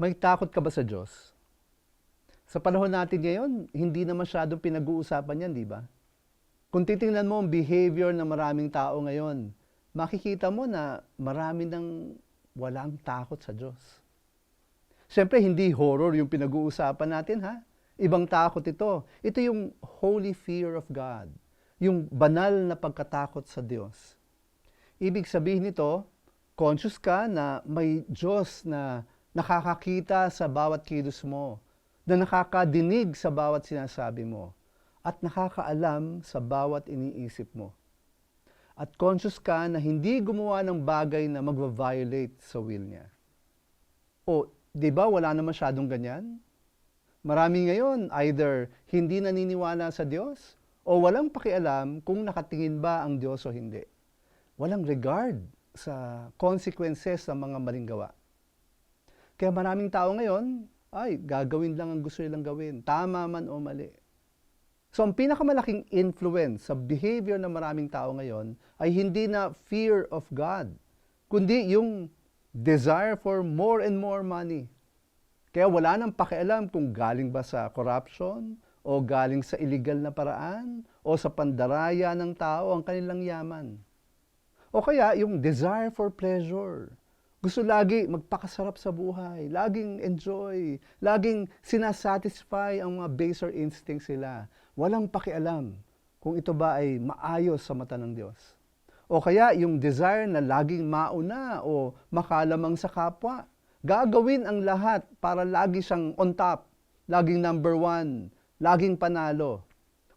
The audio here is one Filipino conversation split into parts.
May takot ka ba sa Diyos? Sa panahon natin ngayon, hindi na masyadong pinag-uusapan yan, di ba? Kung titingnan mo ang behavior ng maraming tao ngayon, makikita mo na marami nang walang takot sa Diyos. Siyempre, hindi horror yung pinag-uusapan natin, ha? Ibang takot ito. Ito yung holy fear of God. Yung banal na pagkatakot sa Diyos. Ibig sabihin nito, conscious ka na may Diyos na nakakakita sa bawat kilos mo, na nakakadinig sa bawat sinasabi mo, at nakakaalam sa bawat iniisip mo. At conscious ka na hindi gumawa ng bagay na magva-violate sa will niya. O, di ba wala na masyadong ganyan? Marami ngayon either hindi naniniwala sa Diyos o walang pakialam kung nakatingin ba ang Diyos o hindi. Walang regard sa consequences ng mga maling gawa. Kaya maraming tao ngayon, ay, gagawin lang ang gusto nilang gawin, tama man o mali. So ang pinakamalaking influence sa behavior ng maraming tao ngayon ay hindi na fear of God, kundi yung desire for more and more money. Kaya wala nang pakialam kung galing ba sa corruption o galing sa illegal na paraan o sa pandaraya ng tao ang kanilang yaman. O kaya yung desire for pleasure. Gusto lagi magpakasarap sa buhay, laging enjoy, laging sinasatisfy ang mga baser instincts sila. Walang pakialam kung ito ba ay maayos sa mata ng Diyos. O kaya yung desire na laging mauna o makalamang sa kapwa. Gagawin ang lahat para lagi siyang on top, laging number one, laging panalo.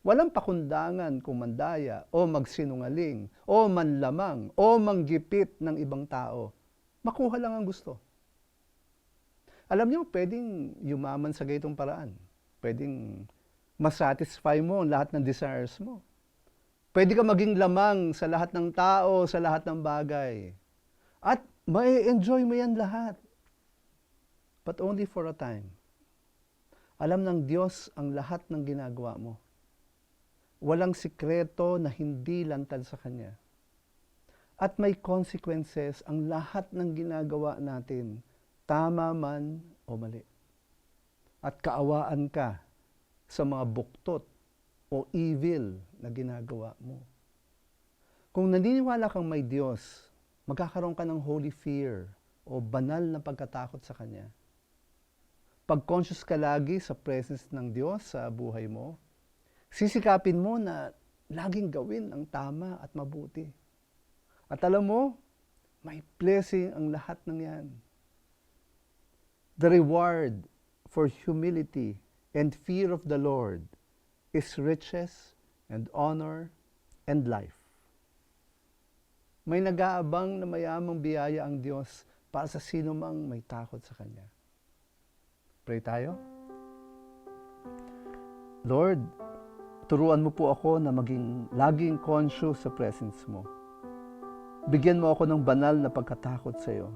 Walang pakundangan kung mandaya o magsinungaling o manlamang o manggipit ng ibang tao. Makuha lang ang gusto. Alam niyo, pwedeng yumaman sa gaytong paraan. Pwedeng masatisfy mo ang lahat ng desires mo. Pwede ka maging lamang sa lahat ng tao, sa lahat ng bagay. At may enjoy mo yan lahat. But only for a time. Alam ng Diyos ang lahat ng ginagawa mo. Walang sikreto na hindi lantad sa Kanya. At may consequences ang lahat ng ginagawa natin, tama man o mali. At kaawaan ka sa mga buktot o evil na ginagawa mo. Kung naniniwala kang may Diyos, magkakaroon ka ng holy fear o banal na pagkatakot sa Kanya. Pag conscious ka lagi sa presence ng Diyos sa buhay mo, sisikapin mo na laging gawin ang tama at mabuti. At alam mo, may blessing ang lahat ng yan. The reward for humility and fear of the Lord is riches and honor and life. May nag-aabang na mayamang biyaya ang Diyos para sa sino mang may takot sa Kanya. Pray tayo. Lord, turuan mo po ako na maging laging conscious sa presence mo. Bigyan mo ako ng banal na pagkatakot sa iyo.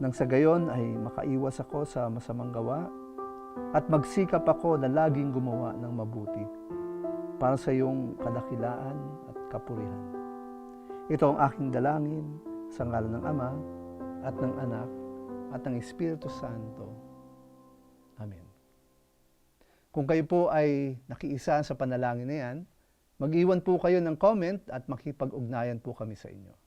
Nang sa gayon ay makaiwas ako sa masamang gawa at magsikap ako na laging gumawa ng mabuti para sa iyong kadakilaan at kapurihan. Ito ang aking dalangin sa ngalan ng Ama at ng Anak at ng Espiritu Santo. Amen. Kung kayo po ay nakiisa sa panalangin na yan, mag-iwan po kayo ng comment at makipag-ugnayan po kami sa inyo.